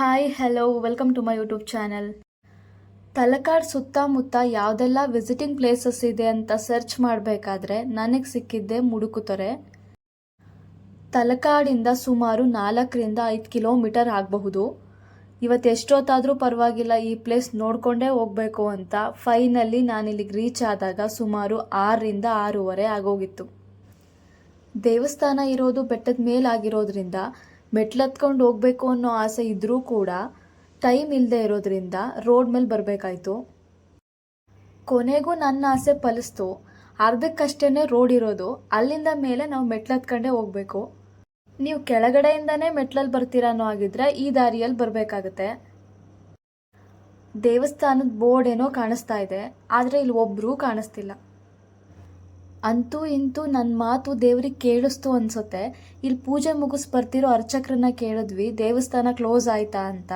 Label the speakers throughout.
Speaker 1: Hi hello welcome to my YouTube channel Talakad ಸುತ್ತಮುತ್ತ ಯಾವುದೆಲ್ಲ visiting places ಇದೆ ಅಂತ ಸರ್ಚ್ ಮಾಡಬೇಕಾದ್ರೆ ನನಗೆ ಸಿಕ್ಕಿದ್ದೆ ಮುಡುಕುತೊರೆ ತಲಕಾಡಿಂದ ಸುಮಾರು ನಾಲ್ಕರಿಂದ ಐದು ಕಿಲೋಮೀಟರ್ ಆಗಬಹುದು. ಇವತ್ತು ಎಷ್ಟೊತ್ತಾದರೂ ಪರವಾಗಿಲ್ಲ ಈ ಪ್ಲೇಸ್ ನೋಡಿಕೊಂಡೇ ಹೋಗಬೇಕು ಅಂತ. ಫೈನಲ್ಲಿ ನಾನಿಲ್ಲಿಗೆ ರೀಚ್ ಆದಾಗ ಸುಮಾರು ಆರರಿಂದ ಆರೂವರೆ ಆಗೋಗಿತ್ತು. ದೇವಸ್ಥಾನ ಇರೋದು ಬೆಟ್ಟದ ಮೇಲಾಗಿರೋದ್ರಿಂದ ಮೆಟ್ಲತ್ಕೊಂಡು ಹೋಗ್ಬೇಕು ಅನ್ನೋ ಆಸೆ ಇದ್ದರೂ ಕೂಡ ಟೈಮ್ ಇಲ್ಲದೆ ಇರೋದ್ರಿಂದ ರೋಡ್ ಮೇಲೆ ಬರಬೇಕಾಯ್ತು. ಕೊನೆಗೂ ನನ್ನ ಆಸೆ ಫಲಿಸ್ತು. ಅರ್ಧಕ್ಕಷ್ಟೇ ರೋಡ್ ಇರೋದು. ಅಲ್ಲಿಂದ ಮೇಲೆ ನಾವು ಮೆಟ್ಲತ್ಕೊಂಡೇ ಹೋಗಬೇಕು. ನೀವು ಕೆಳಗಡೆಯಿಂದನೇ ಮೆಟ್ಲಲ್ಲಿ ಬರ್ತೀರಾನೋ ಆಗಿದ್ರೆ ಈ ದಾರಿಯಲ್ಲಿ ಬರಬೇಕಾಗತ್ತೆ. ದೇವಸ್ಥಾನದ ಬೋರ್ಡ್ ಏನೋ ಕಾಣಿಸ್ತಾ ಇದೆ. ಆದರೆ ಇಲ್ಲಿ ಒಬ್ಬರೂ ಕಾಣಿಸ್ತಿಲ್ಲ. ಅಂತೂ ಇಂತೂ ನನ್ನ ಮಾತು ದೇವ್ರಿಗೆ ಕೇಳಿಸ್ತು ಅನ್ಸುತ್ತೆ. ಇಲ್ಲಿ ಪೂಜೆ ಮುಗಿಸ್ ಬರ್ತಿರೋ ಅರ್ಚಕ್ರನ್ನ ಕೇಳಿದ್ವಿ, ದೇವಸ್ಥಾನ ಕ್ಲೋಸ್ ಆಯ್ತಾ ಅಂತ.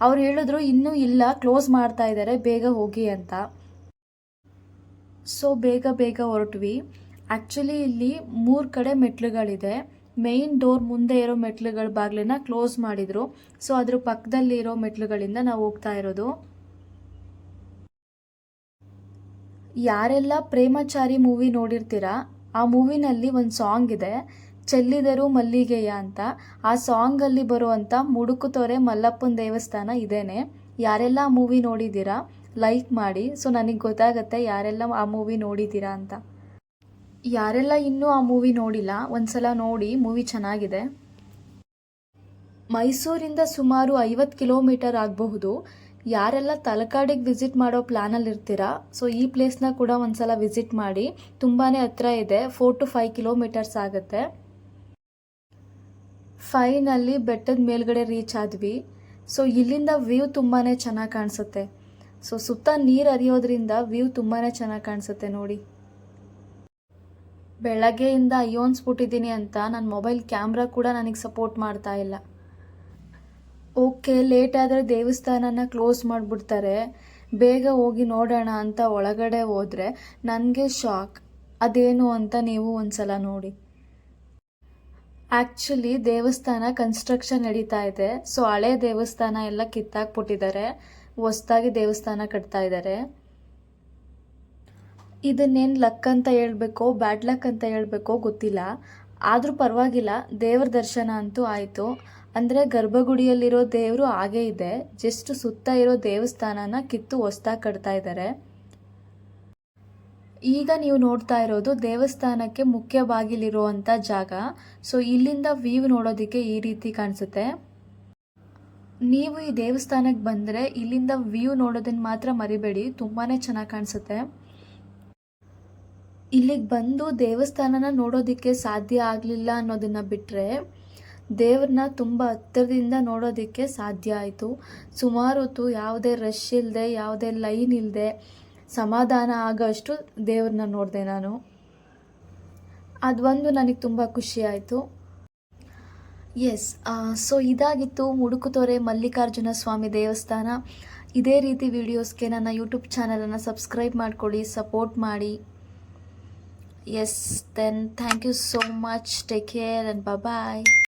Speaker 1: ಅವ್ರು ಹೇಳಿದ್ರು, ಇನ್ನೂ ಇಲ್ಲ, ಕ್ಲೋಸ್ ಮಾಡ್ತಾ ಇದ್ದಾರೆ ಬೇಗ ಹೋಗಿ ಅಂತ. ಸೊ, ಬೇಗ ಬೇಗ ಹೊರಟ್ವಿ. ಆ್ಯಕ್ಚುಲಿ ಇಲ್ಲಿ ಮೂರು ಕಡೆ ಮೆಟ್ಲುಗಳಿದೆ. ಮೇಯ್ನ್ ಡೋರ್ ಮುಂದೆ ಇರೋ ಮೆಟ್ಲುಗಳ ಬಾಗಿಲನ್ನ ಕ್ಲೋಸ್ ಮಾಡಿದರು. ಸೊ, ಅದ್ರ ಪಕ್ಕದಲ್ಲಿ ಇರೋ ಮೆಟ್ಲುಗಳಿಂದ ನಾವು ಹೋಗ್ತಾ ಇರೋದು. ಯಾರೆಲ್ಲ ಪ್ರೇಮಚಾರಿ ಮೂವಿ ನೋಡಿರ್ತೀರಾ, ಆ ಮೂವಿನಲ್ಲಿ ಒಂದು ಸಾಂಗ್ ಇದೆ, ಚೆಲ್ಲಿದರು ಮಲ್ಲಿಗೆಯ ಅಂತ. ಆ ಸಾಂಗಲ್ಲಿ ಬರುವಂಥ ಮುಡುಕುತೊರೆ ಮಲ್ಲಪ್ಪನ ದೇವಸ್ಥಾನ ಇದೇನೆ. ಯಾರೆಲ್ಲ ಆ ಮೂವಿ ನೋಡಿದ್ದೀರಾ ಲೈಕ್ ಮಾಡಿ. ಸೊ ನನಗೆ ಗೊತ್ತಾಗತ್ತೆ ಯಾರೆಲ್ಲ ಆ ಮೂವಿ ನೋಡಿದ್ದೀರಾ ಅಂತ. ಯಾರೆಲ್ಲ ಇನ್ನೂ ಆ ಮೂವಿ ನೋಡಿಲ್ಲ, ಒಂದ್ಸಲ ನೋಡಿ, ಮೂವಿ ಚೆನ್ನಾಗಿದೆ. ಮೈಸೂರಿಂದ ಸುಮಾರು ಐವತ್ತು ಕಿಲೋಮೀಟರ್ ಆಗಬಹುದು. ಯಾರೆಲ್ಲ ತಲಕಾಡಿಗೆ ವಿಸಿಟ್ ಮಾಡೋ ಪ್ಲ್ಯಾನಲ್ಲಿ ಇರ್ತೀರಾ? ಸೊ ಈ ಪ್ಲೇಸ್ನ ಕೂಡ ಒಂದ್ಸಲ ವಿಸಿಟ್ ಮಾಡಿ ತುಂಬಾ ಹತ್ರ ಇದೆ ಫೋರ್ ಟು ಫೈವ್ ಕಿಲೋಮೀಟರ್ಸ್ ಆಗುತ್ತೆ. ಫೈನಲ್ಲಿ ಬೆಟ್ಟದ ಮೇಲ್ಗಡೆ ರೀಚ್ ಆದ್ವಿ. ಸೊ ಇಲ್ಲಿಂದ ವ್ಯೂ ತುಂಬಾ ಚೆನ್ನಾಗಿ ಕಾಣಿಸುತ್ತೆ. ಸೊ ಸುತ್ತ ನೀರು ಹರಿಯೋದ್ರಿಂದ ವ್ಯೂ ತುಂಬಾ ಚೆನ್ನಾಗಿ ಕಾಣಿಸುತ್ತೆ ನೋಡಿ. ಬೆಳಗ್ಗೆಯಿಂದ ಅಯ್ಯೋನ್ಸ್ಬಿಟ್ಟಿದ್ದೀನಿ ಅಂತ ನನ್ನ ಮೊಬೈಲ್ ಕ್ಯಾಮ್ರಾ ಕೂಡ ನನಗೆ ಸಪೋರ್ಟ್ ಮಾಡ್ತಾ ಇಲ್ಲ. ಓಕೆ, ಲೇಟ್ ಆದರೆ ದೇವಸ್ಥಾನನ ಕ್ಲೋಸ್ ಮಾಡಿಬಿಡ್ತಾರೆ. ಬೇಗ ಹೋಗಿ ನೋಡೋಣ ಅಂತ ಒಳಗಡೆ ಹೋದರೆ ನನಗೆ ಶಾಕ್. ಅದೇನು ಅಂತ ನೀವು ಒಂದ್ಸಲ ನೋಡಿ. ಆ್ಯಕ್ಚುಲಿ ದೇವಸ್ಥಾನ ಕನ್ಸ್ಟ್ರಕ್ಷನ್ ನಡೀತಾ ಇದೆ. ಸೊ, ಹಳೆ ದೇವಸ್ಥಾನ ಎಲ್ಲ ಕಿತ್ತಾಕ್ಬಿಟ್ಟಿದ್ದಾರೆ. ಹೊಸ್ದಾಗಿ ದೇವಸ್ಥಾನ ಕಟ್ತಾ ಇದ್ದಾರೆ. ಇದನ್ನೇನು ಲಕ್ ಅಂತ ಹೇಳ್ಬೇಕೋ, ಬ್ಯಾಡ್ ಲಕ್ ಅಂತ ಹೇಳ್ಬೇಕೋ ಗೊತ್ತಿಲ್ಲ. ಆದರೂ ಪರವಾಗಿಲ್ಲ, ದೇವ್ರ ದರ್ಶನ ಅಂತೂ ಆಯಿತು. ಅಂದರೆ ಗರ್ಭಗುಡಿಯಲ್ಲಿರೋ ದೇವರು ಹಾಗೇ ಇದೆ. ಜಸ್ಟ್ ಸುತ್ತ ಇರೋ ದೇವಸ್ಥಾನನ ಕಿತ್ತು ಹೊಸ್ದಾಗಿ ಕಟ್ತಾ ಇದ್ದಾರೆ ಈಗ ನೀವು ನೋಡ್ತಾ ಇರೋದು ದೇವಸ್ಥಾನಕ್ಕೆ ಮುಖ್ಯ ಬಾಗಿಲಿರುವಂಥ ಜಾಗ. ಸೊ ಇಲ್ಲಿಂದ ವ್ಯೂ ನೋಡೋದಕ್ಕೆ ಈ ರೀತಿ ಕಾಣಿಸುತ್ತೆ. ನೀವು ಈ ದೇವಸ್ಥಾನಕ್ಕೆ ಬಂದರೆ ಇಲ್ಲಿಂದ ವ್ಯೂ ನೋಡೋದನ್ನ ಮಾತ್ರ ಮರಿಬೇಡಿ ತುಂಬಾ ಚೆನ್ನಾಗಿ ಕಾಣಿಸುತ್ತೆ. ಇಲ್ಲಿಗೆ ಬಂದು ದೇವಸ್ಥಾನನ ನೋಡೋದಕ್ಕೆ ಸಾಧ್ಯ ಆಗಲಿಲ್ಲ ಅನ್ನೋದನ್ನ ಬಿಟ್ಟರೆ ದೇವ್ರನ್ನ ತುಂಬ ಹತ್ತಿರದಿಂದ ನೋಡೋದಕ್ಕೆ ಸಾಧ್ಯ ಆಯಿತು. ಸುಮಾರು ಹೊತ್ತು ಯಾವುದೇ ರಶ್ ಇಲ್ಲದೆ ಯಾವುದೇ ಲೈನ್ ಇಲ್ಲದೆ ಸಮಾಧಾನ ಆಗೋಷ್ಟು ದೇವ್ರನ್ನ ನೋಡಿದೆ ನಾನು. ಅದೊಂದು ನನಗೆ ತುಂಬ ಖುಷಿ ಆಯಿತು. ಎಸ್ ಸೊ ಇದಾಗಿತ್ತು ಮುಡುಕುತೊರೆ ಮಲ್ಲಿಕಾರ್ಜುನ ಸ್ವಾಮಿ ದೇವಸ್ಥಾನ. ಇದೇ ರೀತಿ ವಿಡಿಯೋಸ್ಗೆ ನನ್ನ ಯೂಟ್ಯೂಬ್ ಚಾನಲನ್ನು ಸಬ್ಸ್ಕ್ರೈಬ್ ಮಾಡ್ಕೊಳ್ಳಿ ಸಪೋರ್ಟ್ ಮಾಡಿ. Yes then thank you so much take care and bye